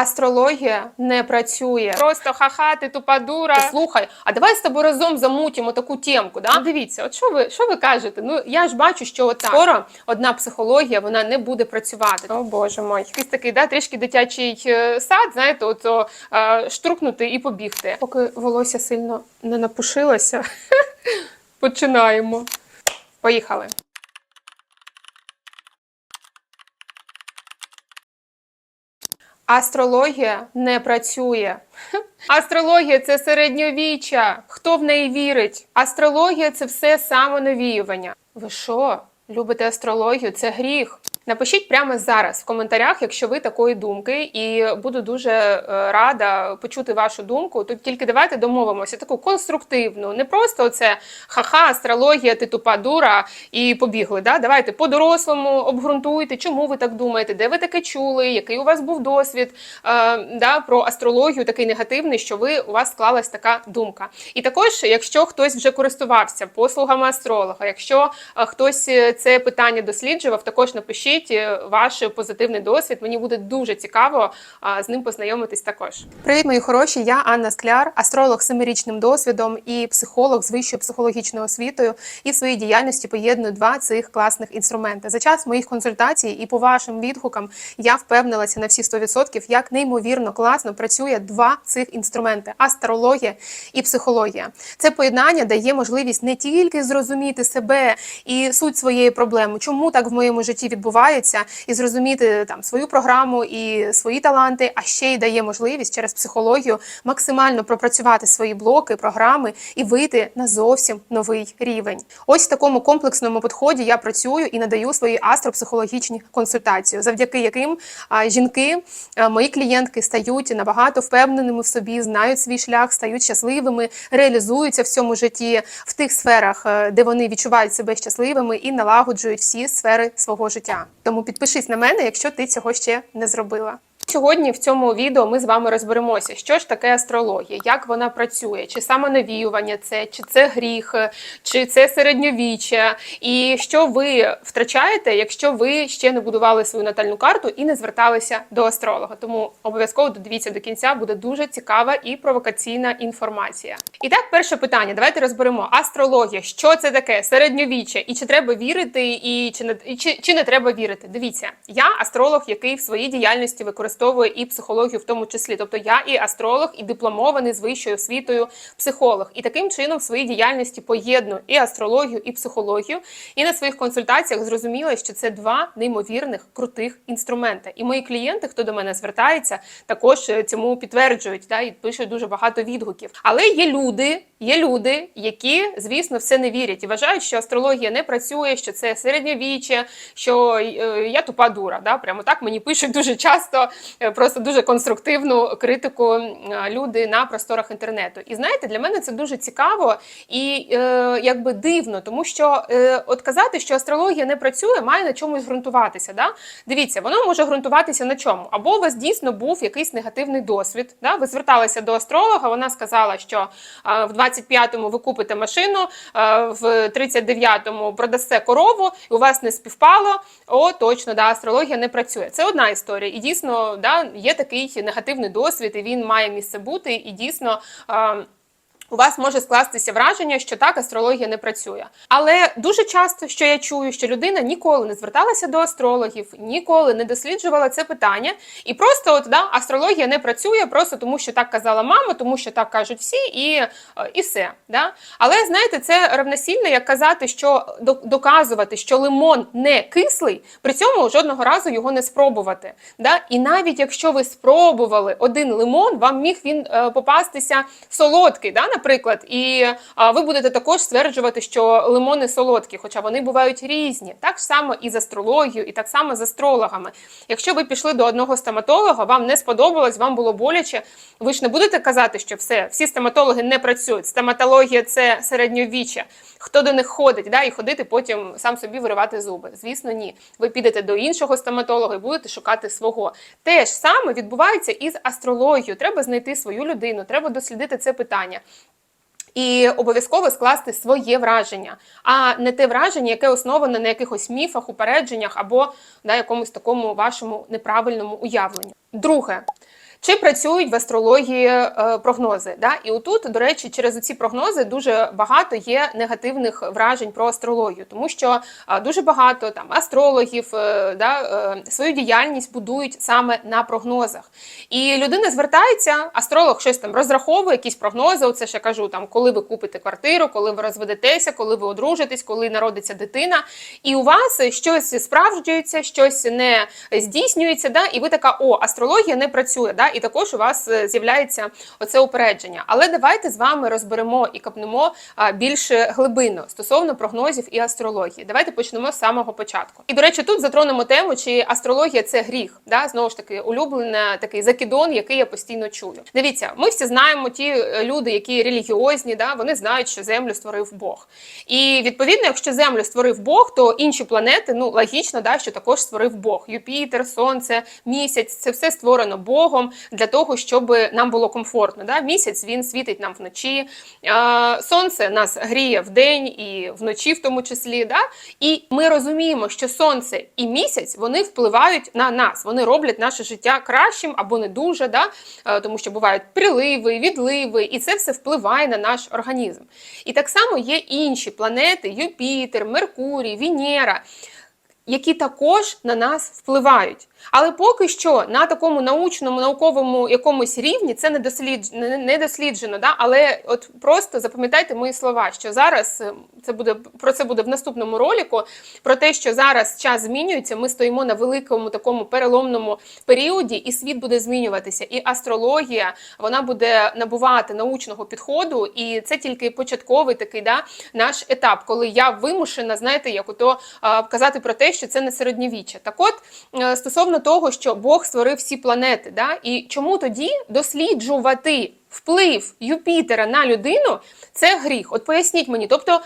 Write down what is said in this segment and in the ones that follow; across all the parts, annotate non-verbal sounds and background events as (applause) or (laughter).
Астрологія не працює. Просто ха-ха, ти тупа дура. Слухай, а давай з тобою разом замутимо таку темку. Да? Ну, дивіться, от що ви що ви кажете? Ну я ж бачу, що от скоро одна психологія вона не буде працювати. О боже мой, якийсь такий да, трішки дитячий е, сад, знаєте, от о, е, штрукнути і побігти. Поки волосся сильно не напушилося, (laughs) починаємо. Поїхали. Астрологія не працює. Астрологія це середньовіччя. Хто в неї вірить? Астрологія це все самонавіювання. Ви що? Любите астрологію? Це гріх. Напишіть прямо зараз в коментарях, якщо ви такої думки, і буду дуже е, рада почути вашу думку. Тут тільки давайте домовимося таку конструктивну, не просто це ха-ха, астрологія, ти тупа дура і побігли. Да? Давайте по-дорослому обґрунтуйте, чому ви так думаєте, де ви таке чули, який у вас був досвід е, да, про астрологію, такий негативний, що ви у вас склалась така думка. І також, якщо хтось вже користувався послугами астролога, якщо е, хтось е, це питання досліджував, також напишіть е, ваш позитивний досвід. Мені буде дуже цікаво з ним познайомитись також. Привіт, мої хороші! Я Анна Скляр, астролог з семирічним досвідом і психолог з вищою психологічною освітою. І в своїй діяльності поєдную два цих класних інструменти. За час моїх консультацій і по вашим відгукам я впевнилася на всі 100%, як неймовірно класно працює два цих інструменти астрологія і психологія. Це поєднання дає можливість не тільки зрозуміти себе і суть своєї проблеми, чому так в моєму житті відбувається, і зрозуміти там свою програму і свої таланти, а ще й дає можливість через психологію максимально пропрацювати свої блоки, програми і вийти на зовсім новий рівень. Ось в такому комплексному підході я працюю і надаю свої астропсихологічні консультації, завдяки яким жінки, мої клієнтки стають набагато впевненими в собі, знають свій шлях, стають щасливими, реалізуються в цьому житті в тих сферах, е, де вони відчувають себе щасливими і налагоджують всі сфери свого життя. Тому підпишись на мене, якщо ти цього ще не зробила. Сьогодні в цьому відео ми з вами розберемося, що ж таке астрологія, як вона працює, чи самонавіювання це, чи це гріх, чи це середньовіччя, і що ви втрачаєте, якщо ви ще не будували свою натальну карту і не зверталися до астролога. Тому обов'язково додивіться до кінця, буде дуже цікава і провокаційна інформація. І так, перше питання. Давайте розберемо астрологія, що це таке, середньовіччя, і чи треба вірити, і чи не і чи, чи не треба вірити. Дивіться, я астролог, який в своїй діяльності використовує і психологію, в тому числі. Тобто я і астролог, і дипломований з вищою освітою психолог. І таким чином в своїй діяльності поєдную і астрологію, і психологію. І на своїх консультаціях зрозуміла, що це два неймовірних крутих інструмента. І мої клієнти, хто до мене звертається, також е, цьому підтверджують да, і пишуть дуже багато відгуків. Але є люди, є люди, які, звісно, в це не вірять і вважають, що астрологія не працює, що це середньовіччя, що е, я тупа дура. Да? Прямо так мені пишуть дуже часто, просто дуже конструктивну критику е, люди на просторах інтернету. І знаєте, для мене це дуже цікаво і е, якби дивно, тому що е, от казати, що астрологія не працює, має на чомусь ґрунтуватися. Да? Дивіться, воно може ґрунтуватися на чому? Або у вас дійсно був якийсь негативний досвід. Да? Ви зверталися до астролога, вона сказала, що е, в 25-му ви купите машину, е, в 39-му продасте корову, і у вас не співпало. О, точно, да, астрологія не працює. Це одна історія. І дійсно, да, є такий негативний досвід, і він має місце бути, і дійсно. У вас може скластися враження, що так астрологія не працює. Але дуже часто, що я чую, що людина ніколи не зверталася до астрологів, ніколи не досліджувала це питання, і просто от да, астрологія не працює, просто тому що так казала мама, тому що так кажуть всі, і, е, і все. Да? Але знаєте, це равносильно, як казати, що доказувати, що лимон не кислий, при цьому жодного разу його не спробувати. Да? І навіть якщо ви спробували один лимон, вам міг він е, попастися солодкий, да, наприклад, і е, ви будете також стверджувати, що лимони солодкі, хоча вони бувають різні. Так само і з астрологією, і так само з астрологами. Якщо ви пішли до одного стоматолога, вам не сподобалось, вам було боляче, ви ж не будете казати, що все, всі стоматологи не працюють. Стоматологія це середньовіччя. Хто до них ходить, да, і ходити потім сам собі виривати зуби. Звісно, ні. Ви підете до іншого стоматолога і будете шукати свого. Те ж саме відбувається і з астрологією. Треба знайти свою людину, треба дослідити це питання. І обов'язково скласти своє враження, а не те враження, яке основане на якихось міфах, упередженнях або на якомусь такому вашому неправильному уявленню. Друге, Чи працюють в астрології е, прогнози? Да? І отут, до речі, через ці прогнози дуже багато є негативних вражень про астрологію, тому що е, дуже багато там астрологів е, да, свою діяльність будують саме на прогнозах. І людина звертається, астролог щось там розраховує, якісь прогнози. Оце ж я кажу, там коли ви купите квартиру, коли ви розведетеся, коли ви одружитесь, коли народиться дитина, і у вас щось справджується, щось не здійснюється. Да? І ви така, о, астрологія не працює. Да? І також у вас е, з'являється оце упередження. Але давайте з вами розберемо і копнемо а, більш глибинно стосовно прогнозів і астрології. Давайте почнемо з самого початку. І до речі, тут затронемо тему, чи астрологія це гріх. Да? Знову ж таки, улюблений такий закидон, який я постійно чую. Дивіться, ми всі знаємо ті е, люди, які релігіозні, да? вони знають, що землю створив Бог. І відповідно, якщо землю створив Бог, то інші планети, ну логічно, да, що також створив Бог. Юпітер, Сонце, місяць це все створено Богом для того, щоб нам було комфортно. Да? Місяць він світить нам вночі, сонце нас гріє вдень і вночі, в тому числі. Да? І ми розуміємо, що сонце і місяць вони впливають на нас, вони роблять наше життя кращим або не дуже, да? Тому що бувають приливи, відливи, і це все впливає на наш організм. І так само є інші планети: Юпітер, Меркурій, Венера, які також на нас впливають. Але поки що на такому научному, науковому якомусь рівні це не досліджено, не досліджено. Да? Але от просто запам'ятайте мої слова, що зараз е, це буде про це буде в наступному ролику. Про те, що зараз час змінюється, ми стоїмо на великому такому переломному періоді, і світ буде змінюватися. І астрологія вона буде набувати научного підходу, і це тільки початковий такий да, наш етап, коли я вимушена, знаєте, як ото казати про те, що це не середньовіччя. Так от е, стосовно того, що Бог створив всі планети, да, і чому тоді досліджувати вплив Юпітера на людину це гріх. От поясніть мені. Тобто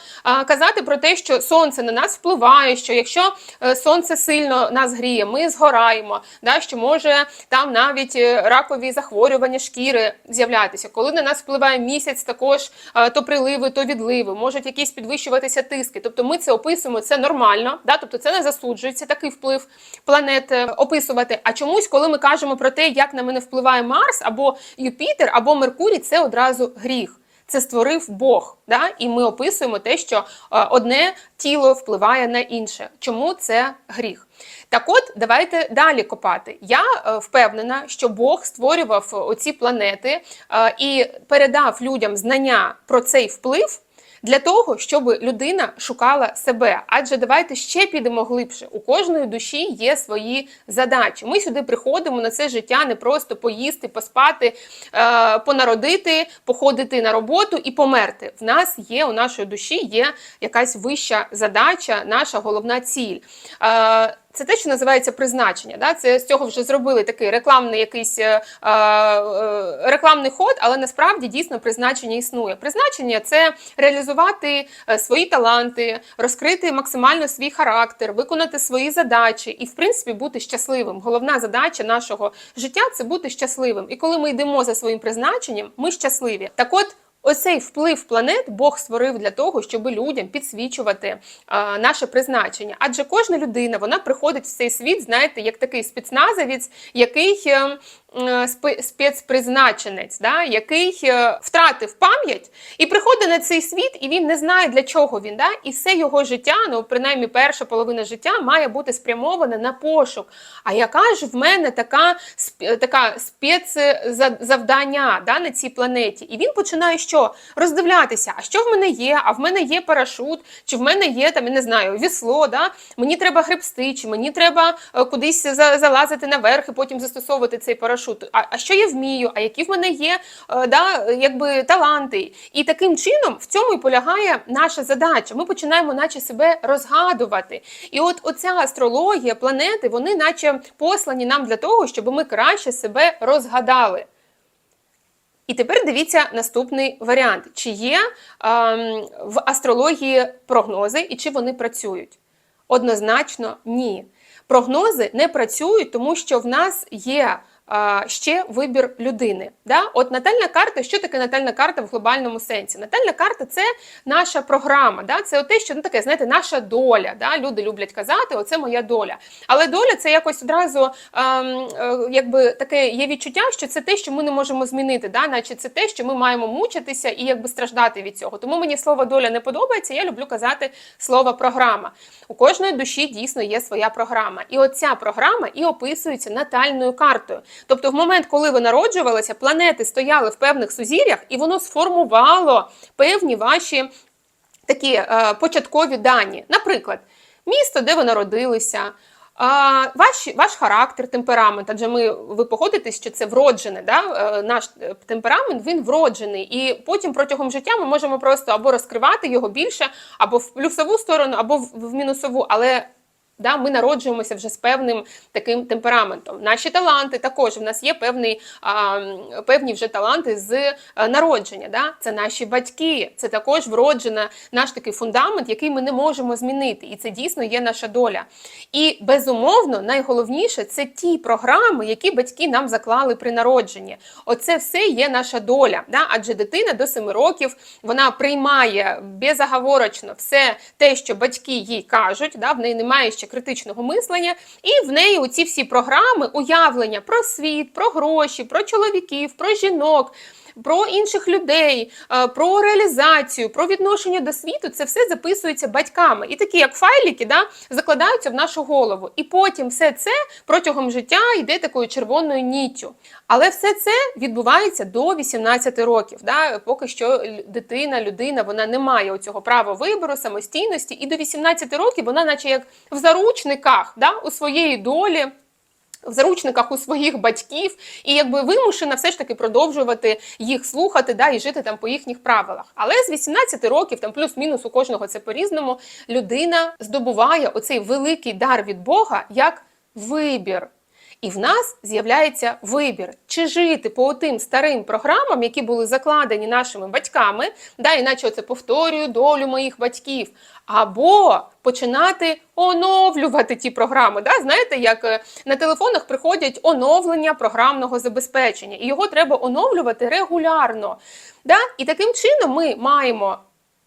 казати про те, що сонце на нас впливає, що якщо е, сонце сильно нас гріє, ми згораємо, да, що може там навіть е, ракові захворювання шкіри з'являтися. Коли на нас впливає місяць, також то приливи, то відливи, можуть якісь підвищуватися тиски. Тобто ми це описуємо, це нормально, да, тобто це не засуджується такий вплив планет е, описувати. А чомусь, коли ми кажемо про те, як на мене впливає Марс або Юпітер, або Меркурій, це одразу гріх. Це створив Бог, да? і ми описуємо те, що е, одне тіло впливає на інше. Чому це гріх? Так от, давайте далі копати. Я е, впевнена, що Бог створював оці планети е, і передав людям знання про цей вплив. Для того, щоб людина шукала себе. Адже давайте ще підемо глибше. У кожної душі є свої задачі. Ми сюди приходимо на це життя не просто поїсти, поспати, е, понародити, походити на роботу і померти. В нас є, у нашої душі є якась вища задача, наша головна ціль. Це те, що називається призначення. Да? Це з цього вже зробили такий рекламний якийсь е, е, рекламний ход, але насправді дійсно призначення існує. Призначення це реалізувати е, свої таланти, розкрити максимально свій характер, виконати свої задачі і, в принципі, бути щасливим. Головна задача нашого життя це бути щасливим. І коли ми йдемо за своїм призначенням, ми щасливі. Так от. Оцей вплив планет Бог створив для того, щоб людям підсвічувати а, наше призначення. Адже кожна людина вона приходить в цей світ, знаєте, як такий спецназовець, який е, е, спецпризначенець, да, який е, втратив пам'ять і приходить на цей світ, і він не знає, для чого він. Да? І все його життя, ну принаймні перша половина життя, має бути спрямована на пошук. А яка ж в мене така така спецзавдання да, на цій планеті? І він починає що? Роздивлятися, а що в мене є? А в мене є парашут, чи в мене є там, я не знаю, вісло, да? мені треба гребсти, чи мені треба е, кудись залазити наверх і потім застосовувати цей парашут. А, а що я вмію? А які в мене є е, да, якби таланти? І таким чином в цьому і полягає наша задача. Ми починаємо, наче себе розгадувати. І от оця астрологія, планети, вони, наче послані нам для того, щоб ми краще себе розгадали. І тепер дивіться наступний варіант: чи є ем, в астрології прогнози і чи вони працюють? Однозначно, ні. Прогнози не працюють, тому що в нас є ще вибір людини. Да? От натальна карта, що таке натальна карта в глобальному сенсі? Натальна карта це наша програма, да? це те, що ну, таке, знаєте, наша доля. Да? Люди люблять казати, оце моя доля. Але доля це якось одразу ем, е, якби таке є відчуття, що це те, що ми не можемо змінити, да? наче це те, що ми маємо мучитися і якби страждати від цього. Тому мені слово доля не подобається. Я люблю казати слово програма. У кожної душі дійсно є своя програма. І оця програма і описується натальною картою. Тобто, в момент, коли ви народжувалися, планети стояли в певних сузір'ях, і воно сформувало певні ваші такі е, початкові дані. Наприклад, місто, де ви народилися. Ваш, ваш характер, темперамент, адже ми ви погодитесь, що це вроджене, да? е, наш е, темперамент він вроджений, і потім протягом життя ми можемо просто або розкривати його більше, або в плюсову сторону, або в, в мінусову. Але Да, ми народжуємося вже з певним таким темпераментом. Наші таланти також в нас є певний, а, певні вже таланти з народження. Да? Це наші батьки, це також вроджена наш такий фундамент, який ми не можемо змінити. І це дійсно є наша доля. І безумовно, найголовніше це ті програми, які батьки нам заклали при народженні. Оце все є наша доля. Да? Адже дитина до 7 років вона приймає безоговорочно все те, що батьки їй кажуть. Да? В неї немає ще критичного мислення, і в неї оці всі програми, уявлення про світ, про гроші, про чоловіків, про жінок. Про інших людей, е, про реалізацію, про відношення до світу це все записується батьками. І такі, як файлики, да, закладаються в нашу голову. І потім все це протягом життя йде такою червоною ніттю. Але все це відбувається до 18 років. Да? Поки що дитина, людина вона не має оцього права вибору, самостійності, і до 18 років вона, наче як в заручниках, да? у своєї долі в заручниках у своїх батьків, і якби вимушена все ж таки продовжувати їх слухати, да, і жити там по їхніх правилах. Але з 18 років, там плюс-мінус у кожного це по-різному, людина здобуває оцей великий дар від Бога як вибір. І в нас з'являється вибір, чи жити по тим старим програмам, які були закладені нашими батьками, да, іначе це повторюю долю моїх батьків, або починати оновлювати ті програми. Да? Знаєте, як е, на телефонах приходять оновлення програмного забезпечення, і його треба оновлювати регулярно. Да? І таким чином ми маємо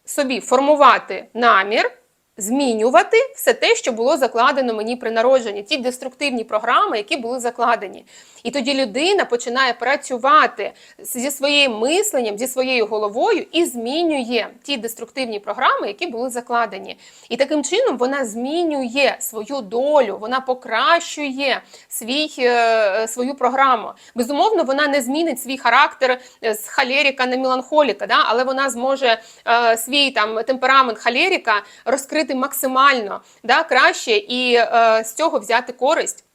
собі формувати намір змінювати все те, що було закладено мені при народженні, ті деструктивні програми, які були закладені. І тоді людина починає працювати зі своїм мисленням, зі своєю головою і змінює ті деструктивні програми, які були закладені. І таким чином вона змінює свою долю, вона покращує свій, е, свою програму. Безумовно, вона не змінить свій характер з халеріка на меланхоліка, да? але вона зможе е, свій там темперамент халеріка розкрити максимально да, краще і е, з цього взяти користь.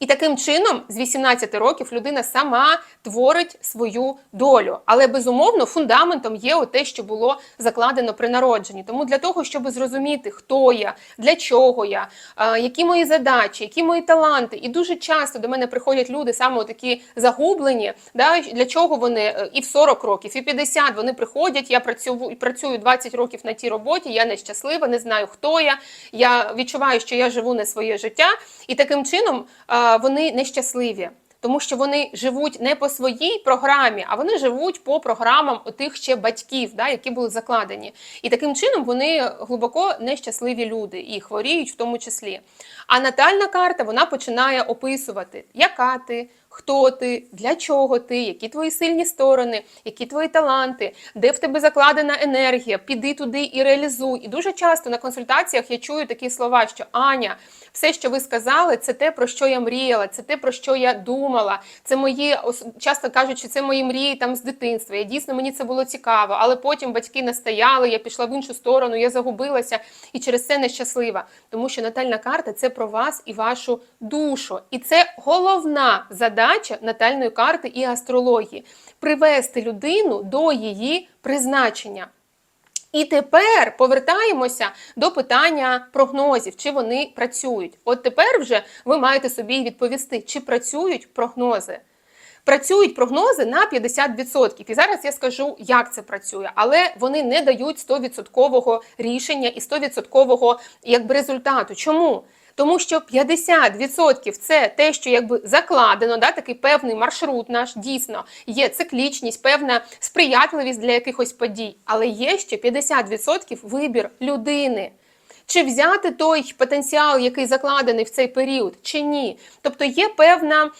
І таким чином, з 18 років, людина сама творить свою долю. Але безумовно фундаментом є те, що було закладено при народженні. Тому для того, щоб зрозуміти, хто я, для чого я, які мої задачі, які мої таланти. І дуже часто до мене приходять люди саме такі загублені, да, для чого вони е, і в 40 років, і 50 вони приходять. Я працюю працюю 20 років на тій роботі. Я нещаслива, не знаю, хто я. Я відчуваю, що я живу не своє життя, і таким чином вони нещасливі. Тому що вони живуть не по своїй програмі, а вони живуть по програмам тих ще батьків, да, які були закладені. І таким чином вони глибоко нещасливі люди і хворіють в тому числі. А натальна карта вона починає описувати, яка ти, хто ти, для чого ти, які твої сильні сторони, які твої таланти, де в тебе закладена енергія, піди туди і реалізуй. І дуже часто на консультаціях я чую такі слова, що Аня, все, що ви сказали, це те, про що я мріяла, це те, про що я думала. Це мої часто кажуть, що це мої мрії там з дитинства. Я дійсно мені це було цікаво, але потім батьки настояли, я пішла в іншу сторону, я загубилася і через це нещаслива. Тому що натальна карта це про вас і вашу душу. І це головна задача натальної карти і астрології привести людину до її призначення. І тепер повертаємося до питання прогнозів, чи вони працюють. От тепер вже ви маєте собі відповісти, чи працюють прогнози. Працюють прогнози на 50%. І зараз я скажу, як це працює, але вони не дають 100% рішення і 100% якби результату. Чому? Тому що 50% це те, що якби закладено, да, такий певний маршрут наш дійсно є циклічність, певна сприятливість для якихось подій. Але є ще 50% вибір людини. Чи взяти той потенціал, який закладений в цей період, чи ні? Тобто є певна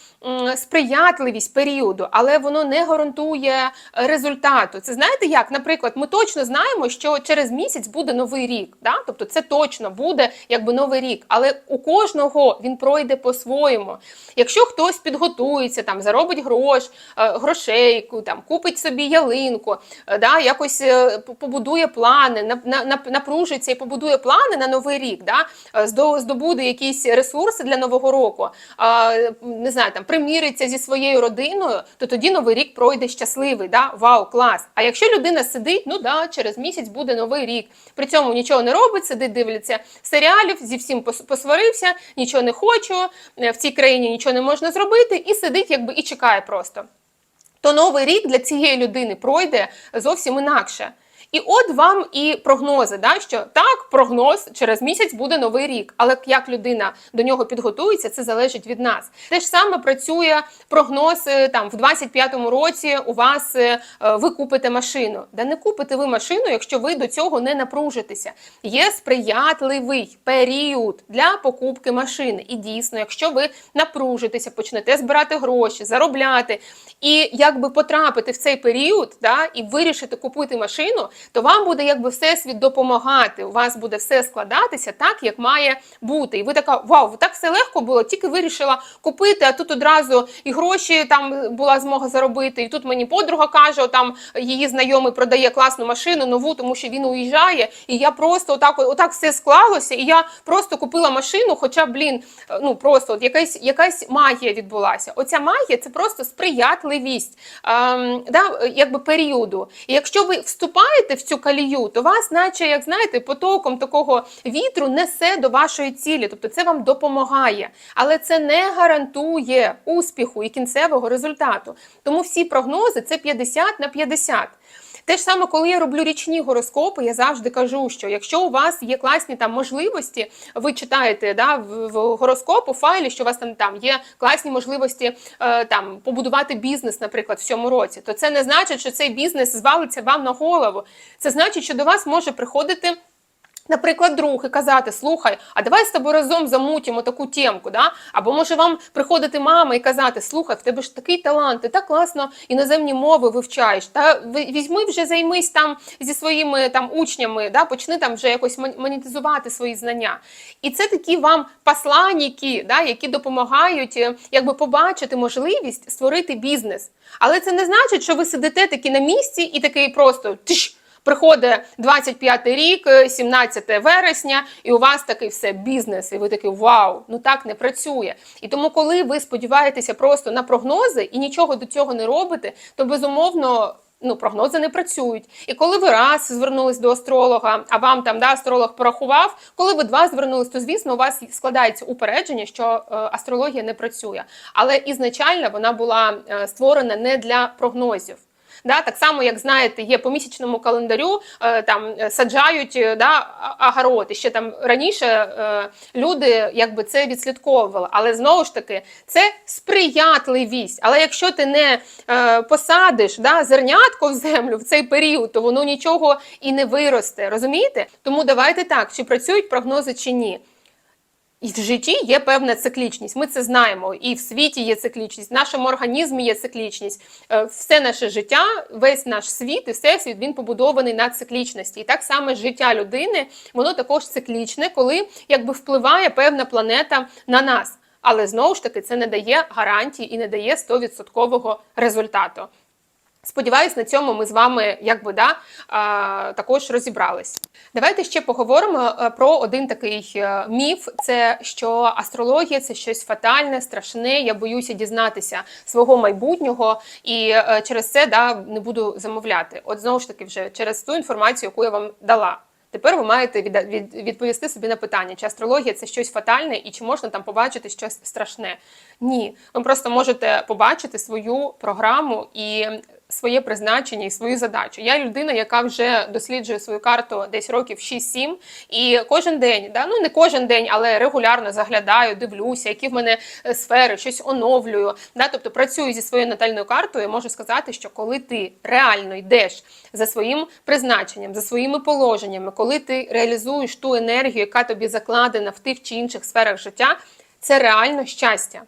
сприятливість періоду, але воно не гарантує результату. Це знаєте як? Наприклад, ми точно знаємо, що через місяць буде новий рік. Да? Тобто це точно буде якби новий рік, але у кожного він пройде по-своєму. Якщо хтось підготується, там заробить грош, е, грошей, там купить собі ялинку, е, да, якось е, побудує плани, нап- на- нап- напружиться і побудує плани на новий рік, да, е, здобуде якісь ресурси для нового року, не знаю, там приміриться зі своєю родиною, то тоді новий рік пройде щасливий. Да? Вау, клас! А якщо людина сидить, ну да, через місяць буде новий рік. При цьому нічого не робить, сидить, дивиться серіалів, зі всім посварився, нічого не хочу, е, в цій країні нічого не можна зробити, і сидить, якби і чекає просто то новий рік для цієї людини пройде зовсім інакше. І от вам і прогнози, да, що так, прогноз через місяць буде новий рік, але як людина до нього підготується, це залежить від нас. Те ж саме працює прогноз там в 25-му році. У вас е, е, ви купите машину. Да не купите ви машину, якщо ви до цього не напружитеся. Є сприятливий період для покупки машини. І дійсно, якщо ви напружитеся, почнете збирати гроші, заробляти і якби потрапити в цей період, да, і вирішити купити машину, то вам буде якби всесвіт допомагати. У вас буде все складатися так, як має бути. І ви така, вау, так все легко було, тільки вирішила купити, а тут одразу і гроші там була змога заробити. І тут мені подруга каже, там її знайомий продає класну машину, нову, тому що він уїжджає. І я просто отак, отак все склалося, і я просто купила машину, хоча, блін, ну просто от якась, якась магія відбулася. Оця магія це просто сприятливість ем, да, якби періоду. І якщо ви вступаєте в цю калію, то вас, наче, як знаєте, потоком такого вітру несе до вашої цілі. Тобто це вам допомагає. Але це не гарантує успіху і кінцевого результату. Тому всі прогнози це 50 на 50. Те ж саме, коли я роблю річні гороскопи, я завжди кажу, що якщо у вас є класні там можливості, ви читаєте да, в, в гороскоп файлі, що у вас там, там є класні можливості е, там побудувати бізнес, наприклад, в цьому році, то це не значить, що цей бізнес звалиться вам на голову. Це значить, що до вас може приходити. Наприклад, друг і казати: слухай, а давай з тобою разом замутимо таку тємку, да? Або може вам приходити мама і казати: слухай, в тебе ж такий талант, ти так класно іноземні мови вивчаєш. Та візьми вже займись там зі своїми там учнями, да? почни там вже якось мон- монетизувати свої знання. І це такі вам посланники, да? які допомагають е, якби побачити можливість створити бізнес. Але це не значить, що ви сидите такі на місці і такий просто тиш, Приходить 25 рік, е, 17 вересня, і у вас такий все бізнес, і ви такий вау, ну так не працює. І тому, коли ви сподіваєтеся просто на прогнози і нічого до цього не робите, то безумовно. Ну, прогнози не працюють. І коли ви раз звернулись до астролога, а вам там да, астролог порахував, коли ви два звернулись, то звісно у вас складається упередження, що е, астрологія не працює. Але ізначально вона була е, створена не для прогнозів. Да, так само, як знаєте, є по місячному календарю, е, там е, саджають е, да, а- агород. І ще там раніше люди якби це відслідковували. Але знову ж таки, це сприятливість. Але якщо ти не посадиш да, зернятко в землю в цей період, то воно нічого і не виросте. Розумієте? Тому давайте так, чи працюють прогнози чи ні. І в житті є певна циклічність. Ми це знаємо. І в світі є циклічність, в нашому організмі є циклічність. Е, Все наше життя, весь наш світ і всесвіт він побудований на циклічності. І так само життя людини, воно також циклічне, коли якби впливає певна планета на нас. Але знову ж таки це не дає гарантії і не дає 100% результату. Сподіваюсь, на цьому ми з вами якби да, також розібрались. Давайте ще поговоримо е, про один такий е, міф: це що астрологія це щось фатальне, страшне. Я боюся дізнатися свого майбутнього, і е, через це да, не буду замовляти. От знову ж таки, вже через ту інформацію, яку я вам дала. Тепер ви маєте відповісти собі на питання, чи астрологія це щось фатальне і чи можна там побачити щось страшне. Ні, ви просто можете побачити свою програму і своє призначення і свою задачу. Я людина, яка вже досліджує свою карту десь років 6-7, і кожен день, да, ну не кожен день, але регулярно заглядаю, дивлюся, які в мене е, сфери, щось оновлюю. Да, тобто працюю зі своєю натальною картою, і можу сказати, що коли ти реально йдеш за своїм призначенням, за своїми положеннями, коли ти реалізуєш ту енергію, яка тобі закладена в тих чи інших сферах життя, це реально щастя.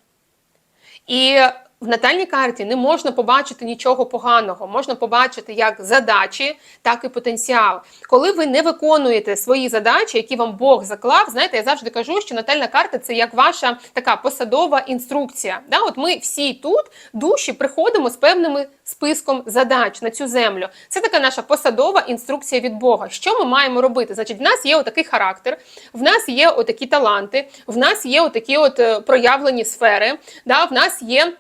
І в натальній карті не можна побачити нічого поганого, можна побачити як задачі, так і потенціал. Коли ви не виконуєте свої задачі, які вам Бог заклав, знаєте, я завжди кажу, що натальна карта це як ваша така посадова інструкція. Да? От ми всі тут, душі, приходимо з певними списком задач на цю землю. Це така наша посадова інструкція від Бога. Що ми маємо робити? Значить, в нас є отакий характер, в нас є отакі таланти, в нас є отакі от е, проявлені сфери, да? в нас є.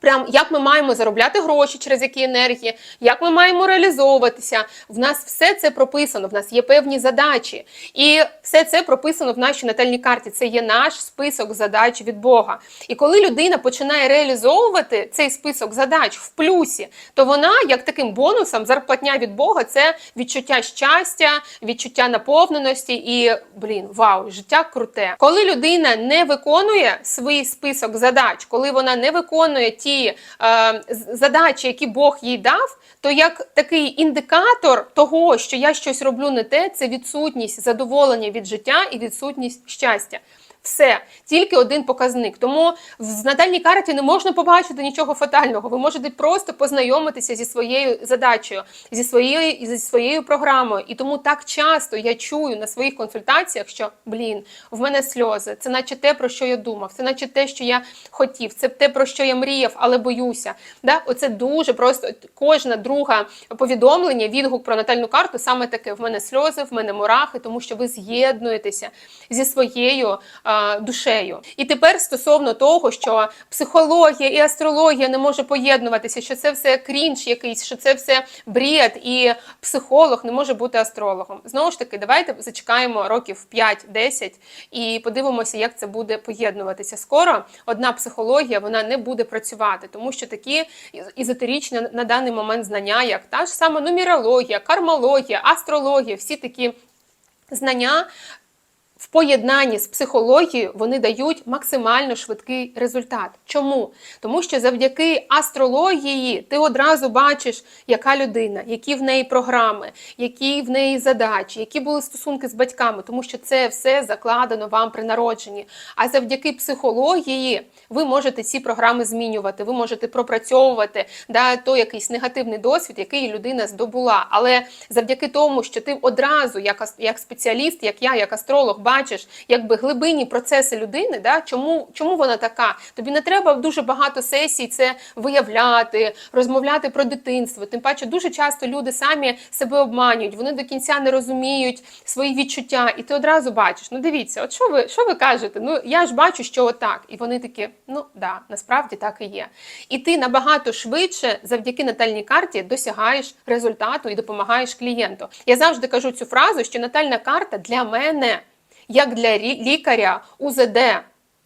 Прям як ми маємо заробляти гроші, через які енергії, як ми маємо реалізовуватися. В нас все це прописано, в нас є певні задачі. І все це прописано в нашій натальній карті. Це є наш список задач від Бога. І коли людина починає реалізовувати цей список задач в плюсі, то вона, як таким бонусом, зарплатня від Бога це відчуття щастя, відчуття наповненості і блін, вау, життя круте. Коли людина не виконує свій список задач, коли вона не виконує ті е, задачі, які Бог їй дав, то як такий індикатор того, що я щось роблю не те, це відсутність задоволення від життя і відсутність щастя. Все, тільки один показник. Тому в натальній карті не можна побачити нічого фатального. Ви можете просто познайомитися зі своєю задачею, зі своєю зі своєю програмою. І тому так часто я чую на своїх консультаціях, що блін, в мене сльози. Це наче те, про що я думав, це наче те, що я хотів, це те, про що я мріяв, але боюся. Да? Оце дуже просто кожна друга повідомлення, відгук про натальну карту саме таке: в мене сльози, в мене мурахи, тому що ви з'єднуєтеся зі своєю душею. І тепер стосовно того, що психологія і астрологія не може поєднуватися, що це все крінж якийсь, що це все бред, і психолог не може бути астрологом. Знову ж таки, давайте зачекаємо років 5-10 і подивимося, як це буде поєднуватися. Скоро одна психологія вона не буде працювати, тому що такі ізотеричні на даний момент знання, як та ж сама нумерологія, кармологія, астрологія, всі такі знання в поєднанні з психологією вони дають максимально швидкий результат. Чому? Тому що завдяки астрології ти одразу бачиш, яка людина, які в неї програми, які в неї задачі, які були стосунки з батьками, тому що це все закладено вам при народженні. А завдяки психології ви можете ці програми змінювати, ви можете пропрацьовувати да, той якийсь негативний досвід, який людина здобула. Але завдяки тому, що ти одразу, як, як спеціаліст, як я, як астролог, бачиш якби глибинні процеси людини, да, чому, чому вона така? Тобі не треба дуже багато сесій це виявляти, розмовляти про дитинство. Тим паче, дуже часто люди самі себе обманюють, вони до кінця не розуміють свої відчуття, і ти одразу бачиш. Ну дивіться, от що ви що ви кажете? Ну я ж бачу, що отак. І вони такі, ну да, насправді так і є. І ти набагато швидше завдяки натальній карті досягаєш результату і допомагаєш клієнту. Я завжди кажу цю фразу, що натальна карта для мене як для лікаря УЗД.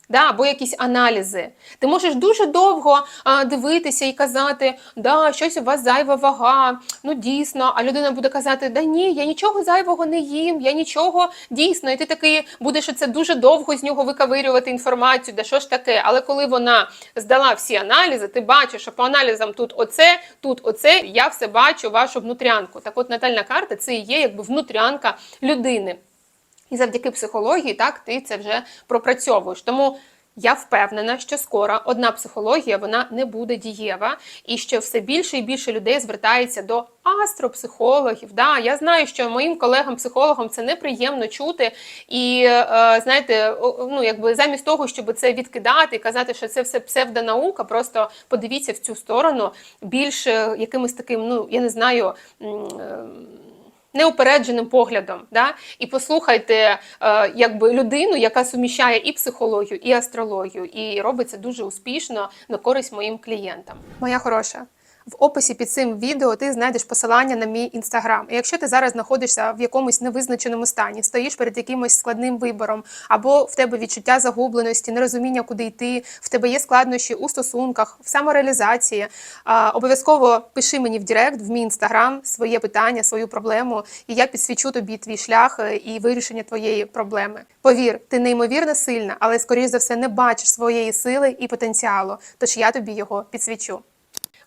Да, або якісь аналізи. Ти можеш дуже довго а, дивитися і казати, да, щось у вас зайва вага, ну дійсно. А людина буде казати, да ні, я нічого зайвого не їм, я нічого дійсно. І ти такий будеш це дуже довго з нього викавирювати інформацію, да що ж таке. Але коли вона здала всі аналізи, ти бачиш, що по аналізам тут оце, тут оце, я все бачу, вашу внутрянку. Так от натальна карта це і є якби внутрянка людини. І завдяки психології, так, ти це вже пропрацьовуєш. Тому я впевнена, що скоро одна психологія вона не буде дієва, і що все більше і більше людей звертається до астропсихологів. Да, я знаю, що моїм колегам-психологам це неприємно чути. І е, знаєте, ну якби замість того, щоб це відкидати і казати, що це все псевдонаука, просто подивіться в цю сторону більш е, якимось таким, ну я не знаю. е, неупередженим поглядом, да? і послухайте е, якби людину, яка суміщає і психологію, і астрологію, і робить це дуже успішно на користь моїм клієнтам. Моя хороша. В описі під цим відео ти знайдеш посилання на мій інстаграм. І якщо ти зараз знаходишся в якомусь невизначеному стані, стоїш перед якимось складним вибором, або в тебе відчуття загубленості, нерозуміння, куди йти, в тебе є складнощі у стосунках, в самореалізації, обов'язково пиши мені в Директ, в мій інстаграм своє питання, свою проблему, і я підсвічу тобі твій шлях е, і вирішення твоєї проблеми. Повір, ти неймовірно сильна, але скоріш за все не бачиш своєї сили і потенціалу. Тож я тобі його підсвічу.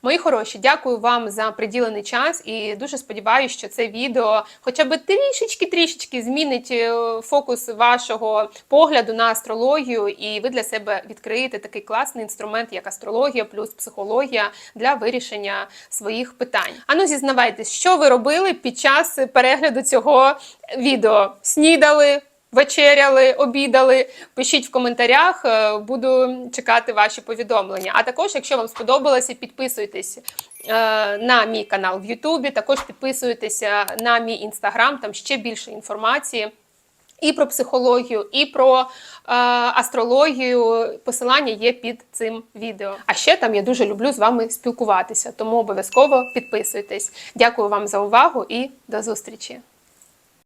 Мої хороші, дякую вам за приділений час і дуже сподіваюся, що це відео хоча б трішечки-трішечки змінить е, фокус вашого погляду на астрологію, і ви для себе відкриєте такий класний інструмент, як астрологія плюс психологія для вирішення своїх питань. Ану, зізнавайтесь, що ви робили під час перегляду цього відео? Снідали? Вечеряли, обідали, пишіть в коментарях, е, буду чекати ваші повідомлення. А також, якщо вам сподобалося, підписуйтесь е, на мій канал в Ютубі, також підписуйтеся на мій інстаграм, там ще більше інформації. І про психологію, і про е, астрологію. Посилання є під цим відео. А ще там я дуже люблю з вами спілкуватися, тому обов'язково підписуйтесь. Дякую вам за увагу і до зустрічі!